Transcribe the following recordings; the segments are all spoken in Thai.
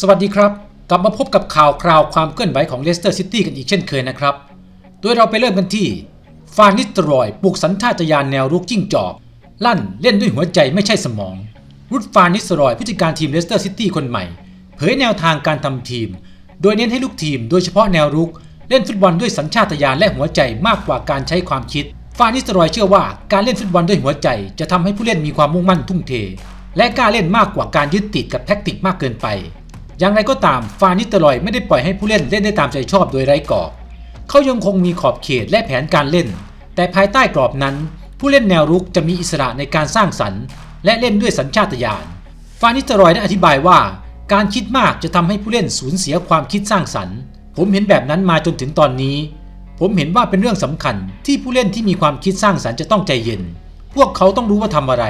สวัสดีครับ กลับมาพบกับข่าวคราวความเคลื่อนไหวของเลสเตอร์ซิตี้กันอีกเช่นเคยนะครับ โดยเราไปเริ่มกันที่ฟานิสเตรอยปลุกสัญชาตญาณแนวรุกจิ้งจอก ลั่นเล่นด้วยหัวใจไม่ใช่สมอง รุดฟานิสเตรอยผู้จัดการทีมเลสเตอร์ซิตี้คนใหม่ เผยแนวทางการทำทีม โดยเน้นให้ลูกทีมโดยเฉพาะแนวรุก เล่นฟุตบอลด้วยสัญชาตญาณและหัวใจมากกว่าการใช้ความคิด ฟานิสเตรอยเชื่อว่าการเล่นฟุตบอลด้วยหัวใจจะทำให้ผู้เล่นมีความมุ่งมั่นทุ่มเท และกล้าเล่นมากกว่าการยึดติดกับแท็กติกมากเกินไป อย่างไรก็ตามฟานิสเตอรอยไม่ได้ปล่อยให้ผู้เล่นเล่นได้ตามใจชอบโดยไร้กรอบ เขายังคงมีขอบเขตและแผนการเล่น แต่ภายใต้กรอบนั้น ผู้เล่นแนวรุกจะมีอิสระในการสร้างสรรค์ และเล่นด้วยสัญชาตญาณ ฟานิสเตอรอยได้อธิบายว่า การคิดมากจะทำให้ผู้เล่นสูญเสียความคิดสร้างสรรค์ ผมเห็นแบบนั้นมาจนถึงตอนนี้ ผมเห็นว่าเป็นเรื่องสำคัญที่ผู้เล่นที่มีความคิดสร้างสรรค์จะต้องใจเย็น พวกเขาต้องรู้ว่าทำอะไร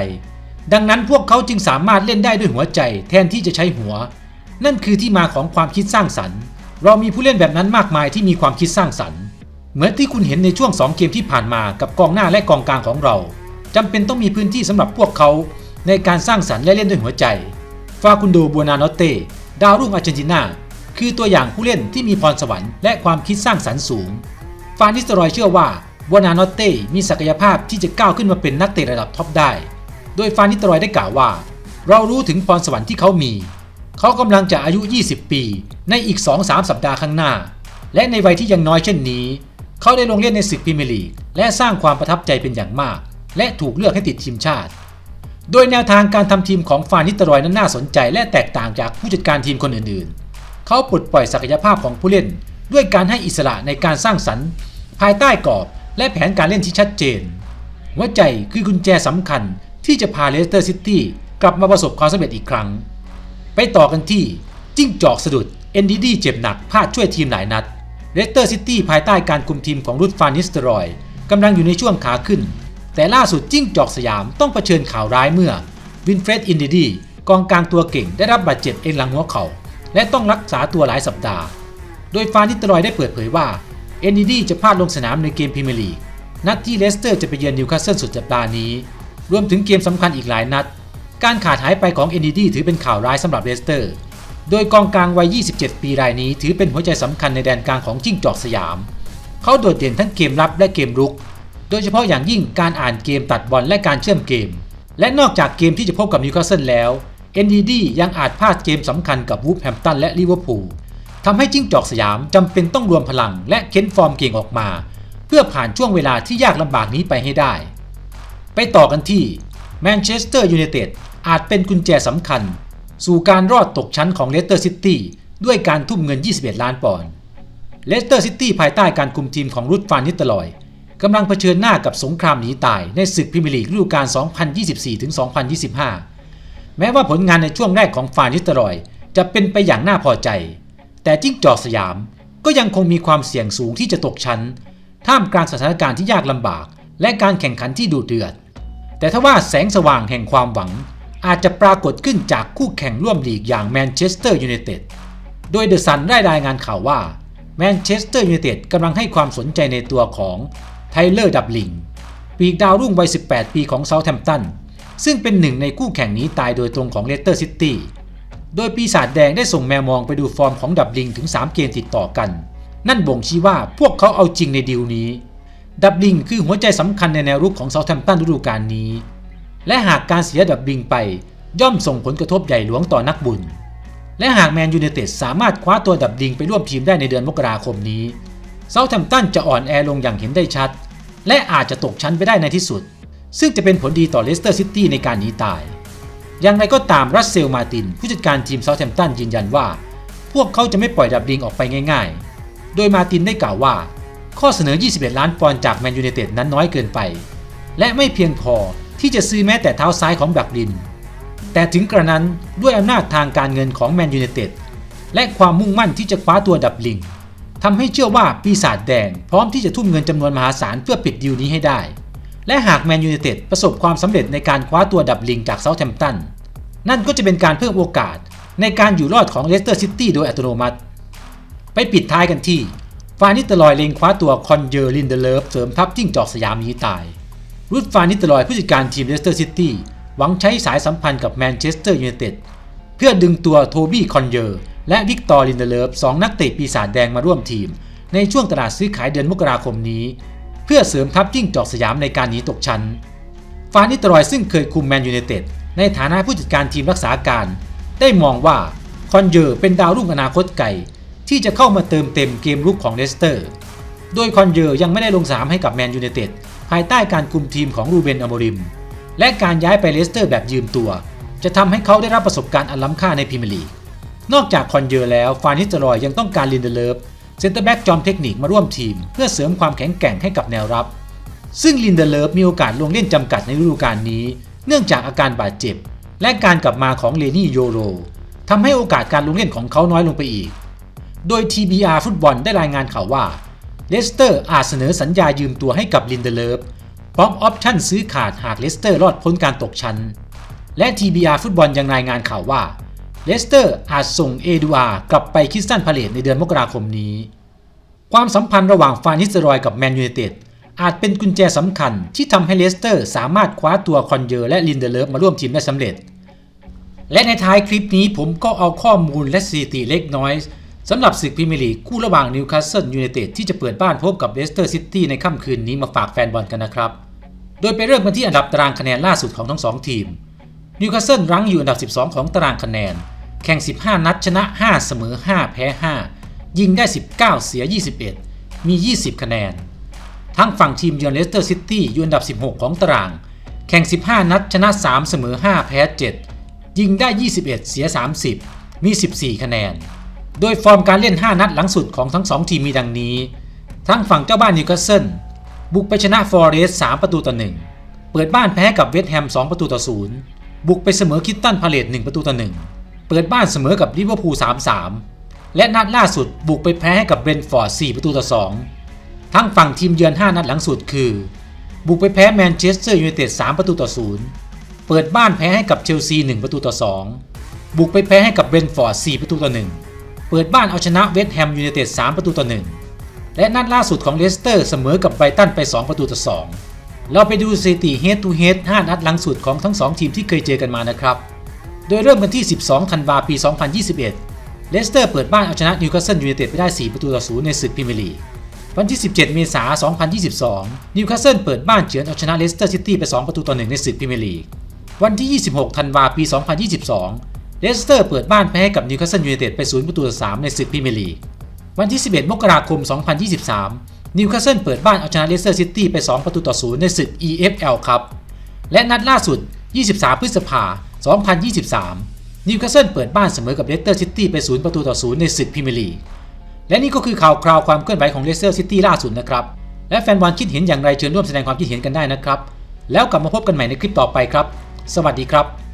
ดังนั้นพวกเขาจึงสามารถเล่นได้ด้วยหัวใจ แทนที่จะใช้หัว นั่นคือที่มาของความคิดสร้างสรรค์ เรามีผู้เล่นแบบนั้นมากมายที่มีความคิดสร้างสรรค์ เหมือนที่คุณเห็นในช่วง 2 เกมที่ผ่านมากับกองหน้าและกองกลางของเราจำเป็นต้องมีพื้นที่สำหรับพวกเขา ในการสร้างสรรค์และเล่นด้วยหัวใจ ฟาคุนโดบัวนานอเตดาวรุ่งอาร์เจนตินาคือตัวอย่างผู้เล่นที่มีพรสวรรค์และความคิดสร้างสรรค์สูง ฟานิสตรอยเชื่อว่าบัวนานอเต้มีศักยภาพที่จะก้าวขึ้นมาเป็นนักเตะระดับท็อปได้ โดยฟานิสตรอยได้กล่าวว่า เรารู้ถึงพรสวรรค์ที่เขามี เขากำลังจะอายุ 20 ปี ในอีก 2-3 สัปดาห์ข้างหน้า และในวัยที่ยังน้อยเช่นนี้ เขาได้ลงเล่นในศึกพรีเมียร์ลีก และสร้างความประทับใจเป็นอย่างมาก และถูกเลือกให้ติดทีมชาติ โดยแนวทางการทำทีมของฟานิตรอยนั้นน่าสนใจ และแตกต่างจากผู้จัดการทีมคนอื่นๆ เขาปลดปล่อยศักยภาพของผู้เล่น ด้วยการให้อิสระในการสร้างสรรค์ ภายใต้กรอบและแผนการเล่นที่ชัดเจนหัวใจคือกุญแจสำคัญที่จะพาเลสเตอร์ซิตี้กลับมาประสบความสำเร็จอีกครั้ง ไปต่อกันที่ จิ้งจอกสะดุด NDD เจ็บหนักพลาดช่วยทีมหลายนัดเลสเตอร์ซิตี้ภายใต้การคุมทีมของรุดฟานิสเตอรอยกำลังอยู่ในช่วงขาขึ้น แต่ล่าสุดจิ้งจอกสยามต้องเผชิญข่าวร้ายเมื่อวินเฟรดอินดีดีกองกลางตัวเก่งได้รับบาดเจ็บเอ็นหลังหัวเขา่าและต้องรักษาตัวหลายสัปดาห์ โดยฟานิสเตอรอยได้เปิดเผยว่า NDD จะพลาดลงสนามในเกมพรีเมียร์ลีกนัดที่เลสเตอร์จะไปเยือนนิวคาสเซิลสุดสัปดาห์นี้ รวมถึงเกมสำคัญอีกหลายนัด การขาดหายไปของ NDD ถือเป็นข่าวร้ายสำหรับเลสเตอร์ โดยกองกลางวัย 27 ปีรายนี้ถือเป็นหัวใจสำคัญในแดนกลางของจิ้งจอกสยาม เขาโดดเด่นทั้งเกมรับและเกมรุก โดยเฉพาะอย่างยิ่งการอ่านเกมตัดบอลและการเชื่อมเกม และนอกจากเกมที่จะพบกับนิวคาสเซิลแล้ว NDD ยังอาจพลาดเกมสำคัญกับวูฟแฮมป์ตันและลิเวอร์พูลทำให้จิ้งจอกสยามจำเป็นต้องรวมพลังและเค้นฟอร์มเก่งออกมา เพื่อผ่านช่วงเวลาที่ยากลำบากนี้ไปให้ได้ ไปต่อกันที่แมนเชสเตอร์ยูไนเต็ด อาจเป็นกุญแจสำคัญ สู่การรอดตกชั้นของเลสเตอร์ซิตี้ด้วยการทุ่มเงิน 21 ล้านปอนด์เลสเตอร์ซิตี้ภายใต้การคุมทีมของรุดฟานนิตลอยกำลังเผชิญหน้ากับสงครามหนีตายในศึกพรีเมียร์ลีกฤดูกาล 2024-2025 แม้ว่าผลงานในช่วงแรกของฟานนิเตอรอย จะเป็นไปอย่างน่าพอใจ แต่จิ้งจอกสยามก็ยังคงมีความเสี่ยงสูงที่จะตกชั้น ท่ามกลางสถานการณ์ที่ยากลำบาก และการแข่งขันที่ดุเดือด แต่ถ้าว่าแสงสว่างแห่งความหวัง อาจจะปรากฏขึ้นจากคู่แข่งร่วมลีกอย่างแมนเชสเตอร์ยูไนเต็ด โดยเดอะซันได้รายงานข่าวว่าแมนเชสเตอร์ยูไนเต็ดกำลังให้ความสนใจในตัวของไทเลอร์ดับลิงปีกดาวรุ่งวัย 18 ปีของเซาท์แฮมป์ตัน ซึ่งเป็นหนึ่งในคู่แข่งนี้ตายโดยตรงของเลสเตอร์ซิตี้โดยปีศาจแดงได้ส่งแมวมองไปดูฟอร์มของดับลิงถึง 3 เกมติดต่อกัน นั่นบ่งชี้ว่าพวกเขาเอาจริงในดีลนี้ ดับลิงคือหัวใจสำคัญในแนวรุกของเซาท์แฮมป์ตันฤดูกาลนี้ และหากการเสียดับลิงไป ย่อมส่งผลกระทบใหญ่หลวงต่อนักบุญ และหากแมนยูไนเต็ดสามารถคว้าตัวดับลิงไปร่วมทีมได้ในเดือนมกราคมนี้เซาท์แฮมป์ตันจะอ่อนแอลงอย่างเห็นได้ชัด และอาจจะตกชั้นไปได้ในที่สุด ซึ่งจะเป็นผลดีต่อเลสเตอร์ซิตี้ในการหนีตาย อย่างไรก็ตามรัสเซลมาติน ผู้จัดการทีมเซาท์แฮมป์ตันยืนยันว่า พวกเขาจะไม่ปล่อยดับลิงออกไปง่ายๆ โดยมาตินได้กล่าวว่า ข้อเสนอ 21 ล้านปอนด์จากแมนยูไนเต็ดนั้นน้อยเกินไป และไม่เพียงพอ ที่จะซื้อแม้แต่เท้าซ้ายของดับลิน แต่ถึงกระนั้นด้วยอำนาจทางการเงินของแมนยูไนเต็ดและความมุ่งมั่นที่จะคว้าตัวดับลิงทำให้เชื่อว่าปีศาจแดงพร้อมที่จะทุ่มเงินจำนวนมหาศาลเพื่อปิดดีลนี้ให้ได้ และหากแมนยูไนเต็ดประสบความสำเร็จในการคว้าตัวดับลิงจากเซาท์แฮมป์ตันนั่นก็จะเป็นการเพิ่มโอกาสในการอยู่รอดของเลสเตอร์ซิตี้โดยอัตโนมัติ ไปปิดท้ายกันที่ฟานิตลอยเลงคว้าตัวคอนเยอร์ลินเดเลฟเสริมทัพจิ้งจอกสยามนี้ตาย รูดฟานิตลอยผู้จัดการทีมเลสเตอร์ซิตี้หวังใช้สายสัมพันธ์กับแมนเชสเตอร์ยูไนเต็ดเพื่อดึงตัวโทบี้คอนเยอร์ และวิกตอร์ลินเดเลฟสองนักเตะปีศาจแดงมาร่วมทีม ในช่วงตลาดซื้อขายเดือนมกราคมนี้ เพื่อเสริมทัพจิ้งจอกสยามในการหนีตกชั้น ฟานิตรอยซึ่งเคยคุมแมนยูไนเต็ดในฐานะผู้จัดการทีมรักษาการ ได้มองว่าคอนเยอร์เป็นดาวรุ่งอนาคตไกลที่จะเข้ามาเติมเต็มเกมรุกของเลสเตอร์ โดยคอนเยอร์ยังไม่ได้ลงสนามให้กับแมนยูไนเต็ด ภายใต้การคุมทีมของรูเบนอโมริม และการย้ายไปเลสเตอร์แบบยืมตัว จะทำให้เขาได้รับประสบการณ์อันล้ำค่าในพรีเมียร์ลีก นอกจากคอนเยอร์แล้วฟานิสเตอรอยยังต้องการลินเดเลฟเซนเตอร์แบ็กจอมเทคนิคมาร่วมทีม เพื่อเสริมความแข็งแกร่งให้กับแนวรับ ซึ่งลินเดเลฟมีโอกาสลงเล่นจำกัดในฤดูกาลนี้ เนื่องจากอาการบาดเจ็บ และการกลับมาของเลนี่โยโรทำให้โอกาสการลงเล่นของเขาน้อยลงไปอีก โดย TBR ฟุตบอลได้รายงานข่าวว่า เลสเตอร์อาจเสนอสัญญายืมตัวให้กับลินเดเลฟพร้อมออปชั่นซื้อขาดหากเลสเตอร์รอดพ้นการตกชั้น และ TBR ฟุตบอลยังรายงานข่าวว่าเลสเตอร์อาจส่งเอดูอาร์กลับไปคริสตันพาเลตในเดือนมกราคมนี้ ความสัมพันธ์ระหว่างฟานิสเตอรอยกับแมนยูไนเต็ดอาจเป็นกุญแจสำคัญที่ทำให้เลสเตอร์สามารถคว้าตัวคอนเยอร์และลินเดเลฟมาร่วมทีมได้สำเร็จ และในท้ายคลิปนี้ผมก็เอาข้อมูลและสถิติเล็กน้อย สำหรับศึกพรีเมียร์ลีกคู่ระหว่างนิวคาสเซิลยูไนเต็ดที่จะเปิดบ้านพบกับเลสเตอร์ซิตี้ในค่ำคืนนี้มาฝากแฟนบอลกันนะครับ โดยไปเริ่มกันที่อันดับตารางคะแนนล่าสุดของทั้งสองทีม นิวคาสเซิลรั้งอยู่อันดับ 12 ของตารางคะแนน แข่ง 15 นัดชนะ 5 เสมอ 5 แพ้ 5 ยิงได้ 19 เสีย 21 มี 20 คะแนน ทั้งฝั่งทีมเยือนเลสเตอร์ซิตี้อยู่อันดับ 16 ของตาราง แข่ง 15 นัดชนะ 3 เสมอ 5 แพ้ 7 ยิงได้ 21 เสีย 30 มี 14 คะแนน โดยฟอร์มการเล่น 5 นัดหลังสุดของทั้ง 2 ทีมมีดังนี้ ทั้งฝั่งเจ้าบ้านนิวคาสเซิลบุกไปชนะฟอร์เรสต์3ประตูต่อ 1 เปิดบ้านแพ้กับเวสต์แฮม 2 ประตูต่อ 0 บุกไปเสมอคิตตันพาเลต1ประตูต่อ 1 เปิดบ้านเสมอกับลิเวอร์พูล 3-3 และนัดล่าสุดบุกไปแพ้ให้กับเบรนฟอร์ด 4 ประตูต่อ 2 ทั้งฝั่งทีมเยือน 5 นัดหลังสุดคือ บุกไปแพ้แมนเชสเตอร์ยูไนเต็ด 3 ประตูต่อ 0 เปิดบ้านแพ้ให้กับเชลซี 1 ประตูต่อ 2 บุกไปแพ้ให้กับเบรนฟอร์ด 4 ประตูต่อ 1 เปิดบ้านเอาชนะเวสต์แฮมยูไนเต็ด3ประตูต่อ 1 และนัดล่าสุดของเลสเตอร์เสมอกับไบรตันไป 2 ประตูต่อ 2 เราไปดูสถิติ head to head 5นัดหลังสุดของทั้ง 2 ทีมที่เคยเจอกันมานะครับ โดยเริ่มกันที่ 12 ธันวาคมปี 2021 เลสเตอร์เปิดบ้านเอาชนะนิวคาสเซิลยูไนเต็ดไปได้ 4 ประตูต่อ 0 ในศึกพรีเมียร์ลีกวันที่ 17 เมษายน 2022 นิวคาสเซิลเปิดบ้านเฉือนเอาชนะเลสเตอร์ซิตี้ไป 2 ประตูต่อ 1 ในศึกพรีเมียร์ลีก วันที่ 26 ธันวาคมปี 2022 เลสเตอร์เปิดบ้านแพ้ให้กับนิวคาสเซิลยูไนเต็ดไป0ประตูต่อ3ในศึกพรีเมียร์ลีกวันที่ 11 มกราคม 2023 นิวคาสเซิลเปิดบ้านเอาชนะเลสเตอร์ซิตี้ไป 2 ประตูต่อ0ในศึก EFL ครับ และนัดล่าสุด 23 พฤษภาคม 2023 นิวคาสเซิลเปิดบ้านเสมอกับเลสเตอร์ซิตี้ไป0ประตูต่อ0ในศึกพรีเมียร์ลีก และนี่ก็คือข่าวคราวความเคลื่อนไหวของเลสเตอร์ซิตี้ล่าสุดนะครับ และแฟนบอลคิดเห็นอย่างไรเชิญร่วมแสดงความคิดเห็นกันได้นะครับ แล้วกลับมาพบกันใหม่ในคลิปต่อไปครับ สวัสดีครับ